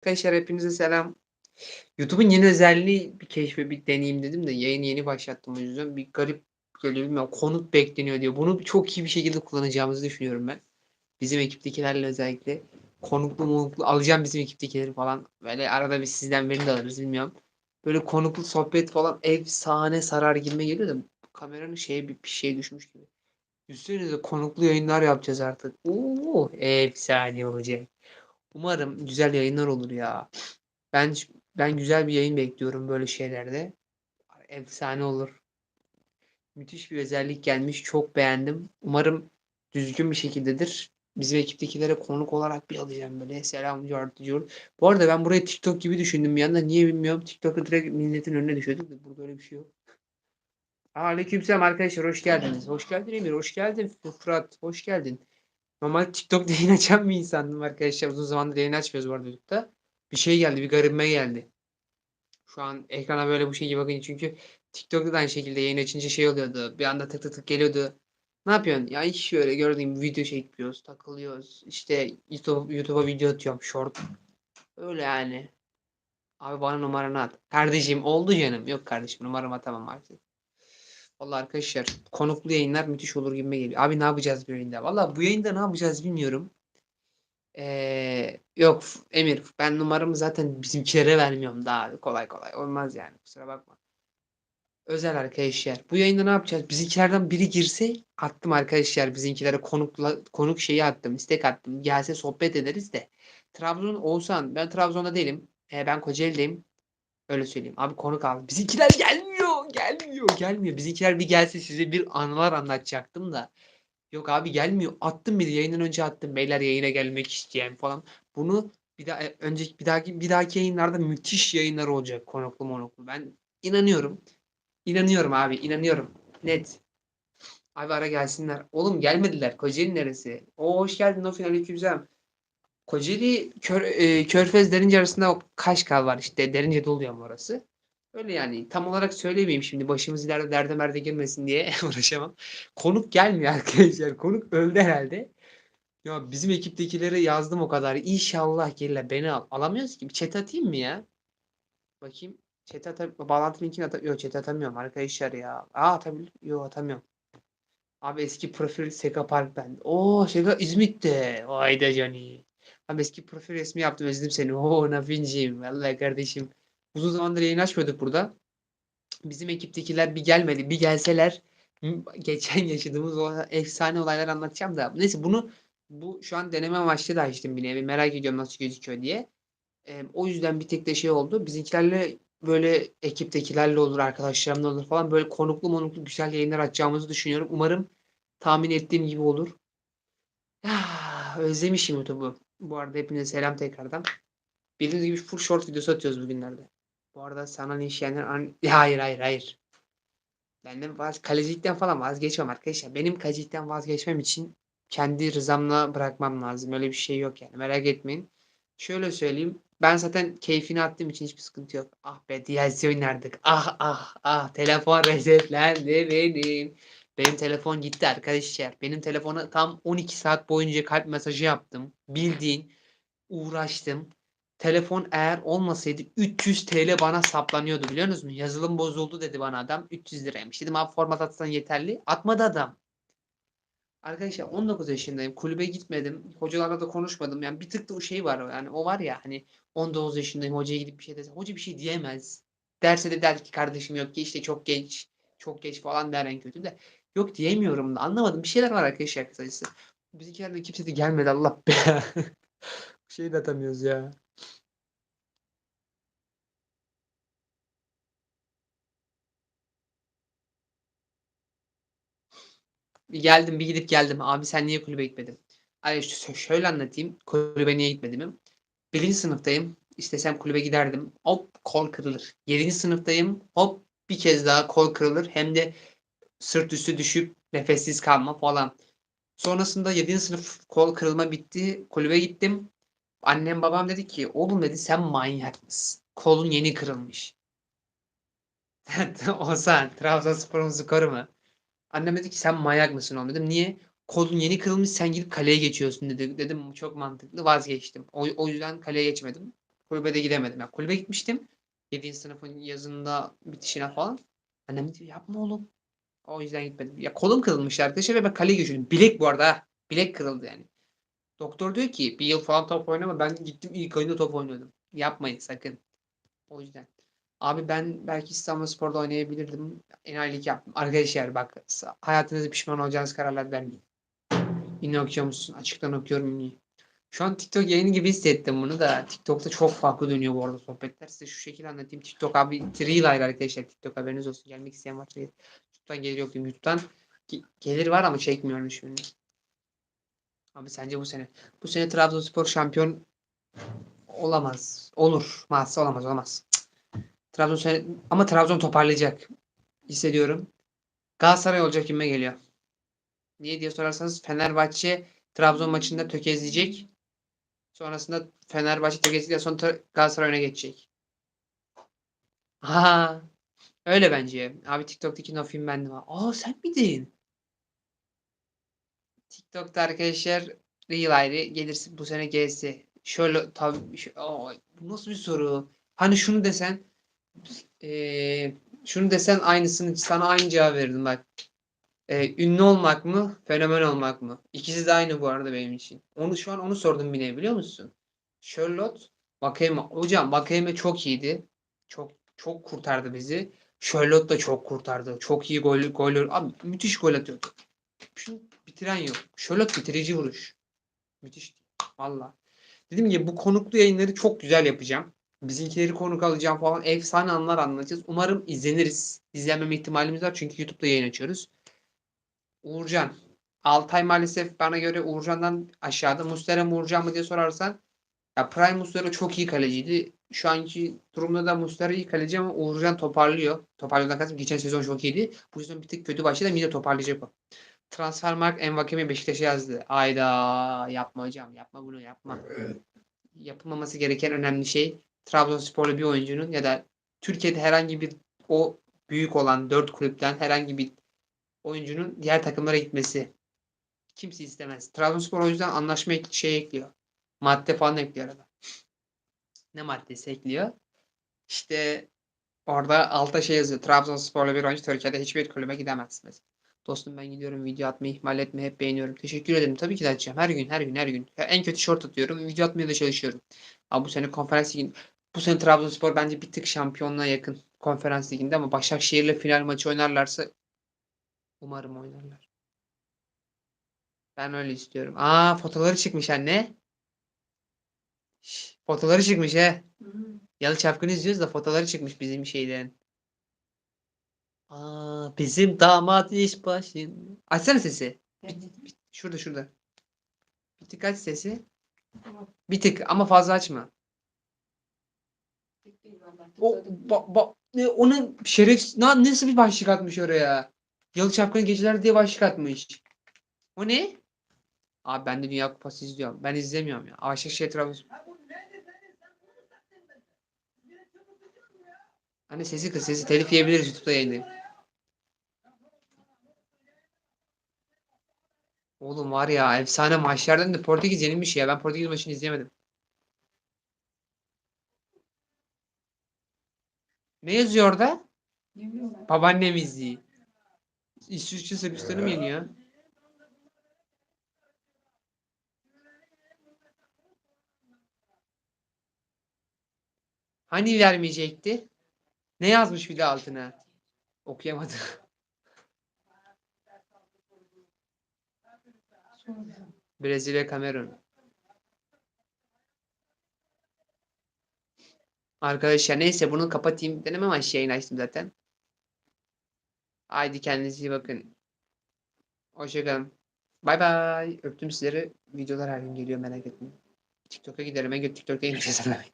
Arkadaşlar hepinize selam. YouTube'un yeni özelliği bir keşfe bir deneyeyim dedim de yayını yeni başlattım o yüzden bir garip geliyor bilmiyorum. Konuk bekleniyor diyor. Bunu çok iyi bir şekilde kullanacağımızı düşünüyorum ben. Bizim ekiptekilerle özellikle konuklu monuklu alacağım bizim ekiptekileri falan. Böyle arada bir sizden birini de alırız bilmiyorum. Böyle konuklu sohbet falan efsane sarar gibime geliyor da kameranın şeye bir, bir şey düşmüş gibi. Üstüne konuklu yayınlar yapacağız artık. Oo, efsane olacak. Umarım güzel yayınlar olur ya. Ben ben güzel bir yayın bekliyorum böyle şeylerde. Efsane olur. Müthiş bir özellik gelmiş. Çok beğendim. Umarım düzgün bir şekildedir. Bizim ekiptekilere konuk olarak bir alacağım böyle. Selam diyor. Bu arada ben burayı TikTok gibi düşündüm bir anda. Niye bilmiyorum. TikTok'u direkt milletin önüne düşürdük de burada öyle bir şey yok. Aleykümselam arkadaşlar hoş geldiniz. Hoş geldin Emir, hoş geldin Fırat, hoş geldin. Normal TikTok'ta yayın açan bir insandım arkadaşlar. Uzun zamandır yayın açmıyoruz bu arada YouTube'da. Bir şey geldi, bir garibime geldi. Şu an ekrana böyle bu gibi bakınca çünkü TikTok'ta da aynı şekilde yayın açınca şey oluyordu. Bir anda tık tık tık geliyordu. Ne yapıyorsun? Ya hiç şöyle gördüğüm video çekiyoruz, takılıyoruz. İşte YouTube, YouTube'a video atıyorum, short. Öyle yani. Abi bana numaranı at. Kardeşim oldu canım. Yok kardeşim numaramı atamam artık. Vallahi arkadaşlar konuklu yayınlar müthiş olur gibime geliyor. Abi ne yapacağız bu yayında? Vallahi bu yayında ne yapacağız bilmiyorum. Ee, yok Emir ben numaramı zaten bizimkilere vermiyorum daha kolay kolay olmaz yani kusura bakma. Özel arkadaşlar. Bu yayında ne yapacağız? Bizimkilerden biri girse attım arkadaşlar. Bizimkilere konukla, konuk şeyi attım. istek attım. Gelse sohbet ederiz de. Trabzon olsan ben Trabzon'da değilim. Ee, ben Kocaeli'deyim. Öyle söyleyeyim. Abi konuk al. Bizimkiler gelmiyor. Gelmiyor. Gelmiyor. Bizimkiler bir gelse size bir anılar anlatacaktım da. Yok abi gelmiyor. Attım bir de yayından önce attım. Beyler yayına gelmek isteyen falan. Bunu bir daha e, önceki bir dahaki bir dahaki yayınlarda müthiş yayınlar olacak konuklu monoklu. Ben inanıyorum. İnanıyorum abi. inanıyorum. Net. Abi ara gelsinler. Oğlum gelmediler. Kocaeli neresi? O hoş geldin. O finali güzel. Kocaeli Kör, e, Körfez Derince arasında o Kaşkal var işte. Derince'de oluyor mu orası? Öyle yani. Tam olarak söylemeyeyim şimdi. Başımız ileride derde merde girmesin diye uğraşamam. Konuk gelmiyor arkadaşlar. Konuk öldü herhalde. Ya bizim ekiptekileri yazdım o kadar. İnşallah gelirler. Beni al. Alamıyoruz ki. Chat atayım mı ya? Bakayım. Chat atam bağlantı linkini atam Yok chat atamıyorum arkadaşlar ya. Aa atabilir. Yok atamıyorum. Abi eski profil Seka Park ben. Oo Seka İzmit'te. Vay Cani. Abi eski profil resmi yaptım özledim seni. Oo Nafinciğim. Vallahi kardeşim. Uzun zamandır yayın açmıyorduk burada. Bizim ekiptekiler bir gelmedi. Bir gelseler geçen yaşadığımız o efsane olaylar anlatacağım da. Neyse bunu bu şu an deneme amaçlı da açtım bir nevi. Merak ediyorum nasıl gözüküyor diye. E, o yüzden bir tek de şey oldu. Bizimkilerle böyle ekiptekilerle olur, arkadaşlarımla olur falan böyle konuklu monuklu güzel yayınlar açacağımızı düşünüyorum. Umarım tahmin ettiğim gibi olur. Ya, özlemişim YouTube'u. Bu arada hepinize selam tekrardan. Bildiğiniz gibi full short videosu atıyoruz bugünlerde. Bu arada sana ne işleyenler an... Hayır hayır hayır. Ben de vaz kalecilikten falan vazgeçmem arkadaşlar. Benim kalecilikten vazgeçmem için kendi rızamla bırakmam lazım. Öyle bir şey yok yani. Merak etmeyin. Şöyle söyleyeyim. Ben zaten keyfini attığım için hiçbir sıkıntı yok. Ah be DLC oynardık. Ah ah ah. Telefon resetlendi benim. Benim telefon gitti arkadaşlar. Benim telefona tam 12 saat boyunca kalp mesajı yaptım. Bildiğin uğraştım. Telefon eğer olmasaydı 300 TL bana saplanıyordu biliyor musunuz? Yazılım bozuldu dedi bana adam. 300 liraymış. Dedim abi format atsan yeterli. Atmadı adam. Arkadaşlar 19 yaşındayım. Kulübe gitmedim. Hocalarla da konuşmadım. Yani bir tık da o şey var. Yani o var ya hani 19 yaşındayım. Hocaya gidip bir şey dese. Hoca bir şey diyemez. Derse de der ki kardeşim yok ki işte çok genç. Çok geç falan der en kötü de. Yok diyemiyorum da. Anlamadım. Bir şeyler var arkadaşlar kısacası. Bizimkilerden kimse de gelmedi Allah be. şey de atamıyoruz ya. Geldim bir gidip geldim. Abi sen niye kulübe gitmedin? Ay şöyle anlatayım. Kulübe niye gitmedim? Birinci sınıftayım. İstesem kulübe giderdim. Hop kol kırılır. Yedinci sınıftayım. Hop bir kez daha kol kırılır. Hem de sırt üstü düşüp nefessiz kalma falan. Sonrasında 7. sınıf kol kırılma bitti. Kulübe gittim. Annem babam dedi ki oğlum dedi sen manyak mısın? Kolun yeni kırılmış. Ozan Trabzonspor'un skoru mu? Annem dedi ki sen manyak mısın oğlum dedim. Niye? Kolun yeni kırılmış sen gidip kaleye geçiyorsun dedi. Dedim çok mantıklı vazgeçtim. O, o yüzden kaleye geçmedim. Kulübe gidemedim. Ya kulübe gitmiştim. 7. sınıfın yazında bitişine falan. Annem diyor yapma oğlum. O yüzden gitmedim. Ya kolum kırılmıştı arkadaşlar ve ben kaleye geçiyordum. Bilek bu arada. Bilek kırıldı yani. Doktor diyor ki bir yıl falan top oynama. Ben gittim ilk oyunda top oynuyordum. Yapmayın sakın. O yüzden. Abi ben belki İstanbul Spor'da oynayabilirdim. Enayilik yaptım. Arkadaşlar bak hayatınızda pişman olacağınız kararlar vermeyin. Yine okuyor musun? Açıktan okuyorum yine. Şu an TikTok yayını gibi hissettim bunu da. TikTok'ta çok farklı dönüyor bu arada sohbetler. Size şu şekilde anlatayım. TikTok abi Reel ayrı arkadaşlar. TikTok haberiniz olsun. Gelmek isteyen varsa YouTube'dan gelir yok. YouTube'dan ge- gelir var ama çekmiyorum şimdi. Abi sence bu sene? Bu sene Trabzonspor şampiyon olamaz. Olur. Maalesef olamaz. Olamaz. Trabzon ama Trabzon toparlayacak. Hissediyorum. Galatasaray olacak gibime geliyor. Niye diye sorarsanız Fenerbahçe Trabzon maçında tökezleyecek. Sonrasında Fenerbahçe tökezledikten sonra Galatasaray öne geçecek. Ha, öyle bence. Abi TikTok'taki no film bende var. Aa sen miydin? TikTok'ta arkadaşlar Reel ayrı gelirse bu sene gelsi. Şöyle tabii şu- Aa, nasıl bir soru? Hani şunu desen eee, şunu desen aynısını sana aynı cevap verirdim bak. Eee, ünlü olmak mı, fenomen olmak mı? İkisi de aynı bu arada benim için. Onu şu an onu sordum bile biliyor musun? Charlotte, Vakayeme. Hocam Vakayeme çok iyiydi. Çok çok kurtardı bizi. Charlotte da çok kurtardı. Çok iyi gol gol abi müthiş gol atıyor. Şunu bitiren yok. Charlotte bitirici vuruş. Müthiş. Valla. Dedim ki bu konuklu yayınları çok güzel yapacağım. Bizimkileri konuk alacağım falan. Efsane anlar anlatacağız. Umarım izleniriz. İzlenmeme ihtimalimiz var çünkü YouTube'da yayın açıyoruz. Uğurcan. Altay maalesef bana göre Uğurcan'dan aşağıda. Muslera mı Uğurcan mı diye sorarsan ya Prime Muslera çok iyi kaleciydi. Şu anki durumda da Muslera iyi kaleci ama Uğurcan toparlıyor. Toparlıyordan kastım geçen sezon çok iyiydi. Bu sezon bir tık kötü başladı yine toparlayacak o. Transfermarkt Envakeme Beşiktaş'a yazdı. Ayda yapma hocam yapma bunu yapma. Yapılmaması gereken önemli şey Trabzonsporlu bir oyuncunun ya da Türkiye'de herhangi bir o büyük olan dört kulüpten herhangi bir oyuncunun diğer takımlara gitmesi. Kimse istemez. Trabzonspor o yüzden anlaşma şey ekliyor. Madde falan ekliyor arada. Ne maddesi ekliyor? İşte orada alta şey yazıyor. Trabzonsporlu bir oyuncu Türkiye'de hiçbir kulübe gidemez mesela. Dostum ben gidiyorum video atmayı ihmal etme hep beğeniyorum. Teşekkür ederim. Tabii ki de atacağım. Her gün her gün her gün. Ya en kötü short atıyorum. Video atmaya da çalışıyorum. Ama bu sene konferans bu sene Trabzonspor bence bir tık şampiyonluğa yakın konferans liginde ama Başakşehir'le final maçı oynarlarsa umarım oynarlar. Ben öyle istiyorum. Aa fotoları çıkmış anne. Şş, fotoları çıkmış he. Yalı Çapkın'ı izliyoruz da fotoları çıkmış bizim şeyden. Aa bizim damat iş başın. Açsana sesi. Bir- Şurada şurada. Bir tık aç sesi. Bir tık ama fazla açma. O ba, ba, ne, onu şeref na, nasıl bir başlık atmış oraya? Yalı Çapkın Geceler diye başlık atmış. O ne? Abi ben de Dünya Kupası izliyorum. Ben izlemiyorum ya. Başakşehir Trabzonspor. Hani sesi kız sesi telif yiyebiliriz YouTube'da yayınlayıp. Oğlum var ya efsane maçlardan da Portekiz yenilmiş ya. Ben Portekiz maçını izleyemedim. Ne yazıyor orada? Babaannem izliyor. İsviçre Sırbistan'ı mı yeniyor? Hani vermeyecekti? Ne yazmış bir de altına? Okuyamadım. Brezilya, Kamerun. Arkadaşlar neyse bunu kapatayım. Deneme amaçlı yayın açtım zaten. Haydi kendinize iyi bakın. Hoşçakalın. Bay bay. Öptüm sizleri. Videolar her gün geliyor merak etmeyin. TikTok'a giderim. En TikTok'ta açacağız.